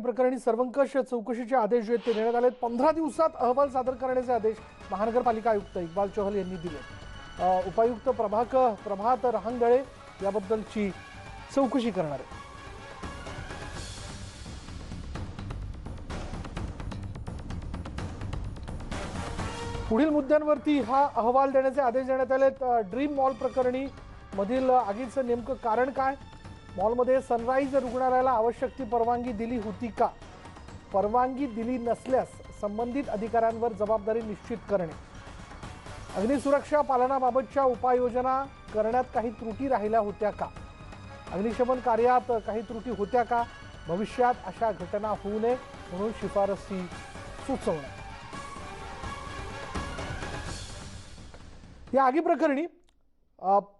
आगी प्रकरणी सर्वंकष चौकशीचे आदेश जे आहेत ते देण्यात आले पंधरा दिवसात अहवाल सादर करण्याचे आदेश महानगरपालिका आयुक्त इक्बाल चहल यांनी दिले उपायुक्त प्रभाक प्रभात रहांगळे याबद्दलची चौकशी करणार आहे पुढील मुद्द्यांवरती हा अहवाल देण्याचे आदेश देण्यात आले ड्रीम मॉल प्रकरणी मधील आगीचं नेमकं कारण काय? मॉलमध्ये सनराईज रुग्णालयाला आवश्यक ती परवानगी दिली होती का? परवानगी दिली नसल्यास संबंधित अधिकाऱ्यांवर जबाबदारी निश्चित करणे. अग्निसुरक्षा पालनाबाबतच्या उपाययोजना करण्यात काही त्रुटी राहिल्या होत्या का? अग्निशमन कार्यात काही त्रुटी होत्या का? भविष्यात अशा घटना होऊ नये म्हणून शिफारसी सुचवणे. या आगी प्रकरणी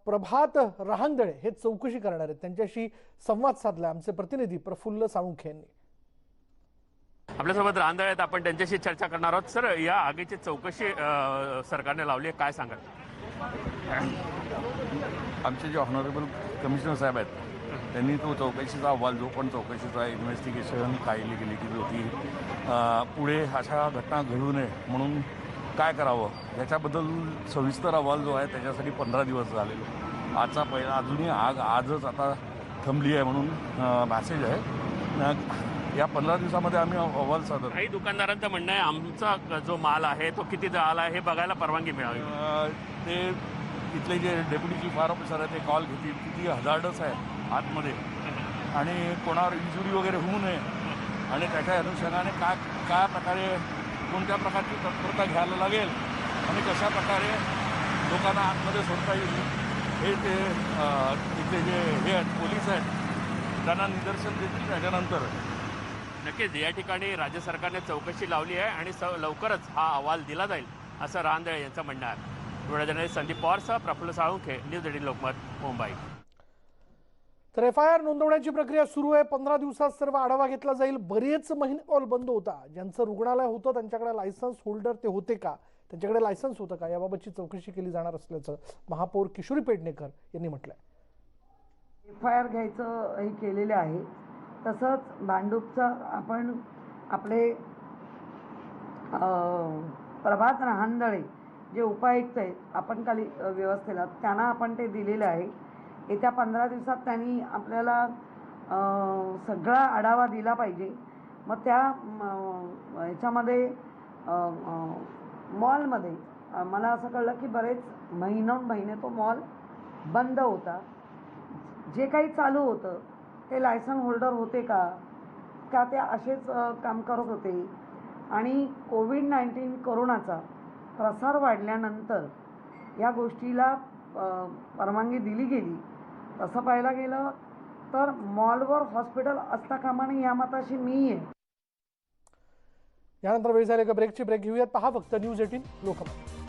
प्रभात रहांगदळे हे चौकशी करणार आहेत. त्यांच्याशी संवाद साधला आमचे प्रतिनिधी प्रफुल्ल साळुंखे यांनी. आपल्यासोबत रांदळ आहेत. आपण त्यांच्याशी चर्चा करणार आहोत. सर या आगीची चौकशी सरकारने लावली आहे. काय सांगाल? आमचे जे ऑनरेबल कमिशनर साहेब आहेत त्यांनी तो चौकशीचा अहवाल जो पण चौकशीचा इन्व्हेस्टिगेशन काय इलिगिलिटी होती अं, पुढे अशा घटना घडू नये म्हणून काय करावं? याच्याबद्दल सविस्तर अहवाल जो आहे त्याच्यासाठी पंधरा दिवस झालेले. आजचा पहिला अजूनही आग आजच आता थांबली आहे म्हणून मॅसेज आहे. या पंधरा दिवसामध्ये आम्ही अहवाल सादर काही दुकानदारांचं म्हणणं आहे आमचा जो माल आहे तो किती जळाला आहे हे बघायला परवानगी मिळावी. ते इथले जे डेप्युटी चीफ फायर ऑफिसर आहे ते कॉल घेतील. किती हजार्डस आहे आतमध्ये. आणि कोणावर इंजुरी वगैरे होऊ नये. आणि त्याच्या अनुषंगाने काय काय प्रकारे कोणत्या प्रकारची तत्परता घ्यायला लागेल आणि कशा प्रकारे लोकांना आतमध्ये सोडता येईल हे ते तिथे जे हे आहेत पोलीस आहेत त्यांना निदर्शन देतील त्याच्यानंतर. नक्कीच या ठिकाणी राज्य सरकारने चौकशी लावली आहे आणि स लवकरच हा अहवाल दिला जाईल असं रांदळे यांचं म्हणणं आहे. डोळा संदीप पवारसह प्रफुल्ल साळुंखे न्यूज एटीन लोकमत मुंबई. तर एफ आय आर नोंदवण्याची प्रक्रिया सुरू आहे. पंधरा दिवसात सर्व आढावा घेतला जाईल. बरेच महिने कॉल बंद होता. ज्यांचं रुग्णालय होतं त्यांच्याकडे लायसन्स होल्डर ते होते का? त्यांच्याकडे लायसन्स होतं का? याबाबतची चौकशी केली जाणार असल्याचं महापौर किशोरी पेडणेकर यांनी म्हटलंय. एफ आय आर घ्यायचं हे केलेलं आहे. तसंच भांडूपचं आपण आपले प्रभात रहांदळे जे उपायुक्त आहेत आपण खाली व्यवस्थेला त्यांना आपण ते दिलेलं आहे. येत्या पंधरा दिवसात त्यांनी आपल्याला सगळा आढावा दिला पाहिजे. मग त्या ह्याच्यामध्ये मॉलमध्ये मला असं कळलं की बरेच महिनोन महिने तो मॉल बंद होता. जे काही चालू होतं ते लायसन होल्डर होते का? का ते असेच काम करत होते? आणि कोविड नाईन्टीन कोरोनाचा प्रसार वाढल्यानंतर या गोष्टीला परवानगी दिली गेली. तसं पाहायला गेलं तर मॉलवर हॉस्पिटल असता कामा नये या मताशी मी आहे यानंतर वेळ झाले का ब्रेकची ब्रेक घेऊयात. पहा फक्त न्यूज एटीन लोकमत.